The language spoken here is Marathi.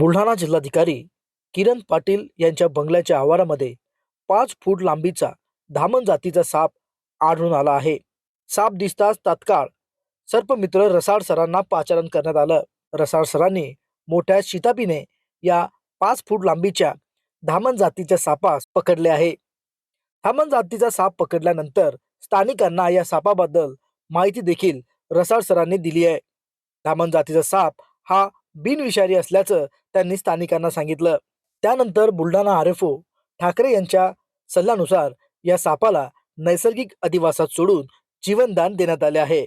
बुलढाणा जिल्हाधिकारी किरण पाटील यांच्या बंगल्याच्या आवारामध्ये पाच फूट लांबीचा धामण जातीचा साप आढळून आला आहे. साप दिसताच तात्काळ सर्पमित्र रसाळ सरांना पाचारण करण्यात आलं. रसाळ सरांनी मोठ्या शितापीने या पाच फूट लांबीच्या धामण जातीच्या सापास पकडले आहे. धामण जातीचा साप पकडल्यानंतर स्थानिकांना या सापाबद्दल माहिती देखील रसाळ सरांनी दिली आहे. धामण जातीचा साप हा बिनविषारी असल्याचं त्यांनी स्थानिकांना सांगितलं. त्यानंतर बुलढाणा आरएफओ ठाकरे यांच्या सल्ल्यानुसार या सापाला नैसर्गिक अधिवासात सोडून जीवनदान देण्यात आले आहे.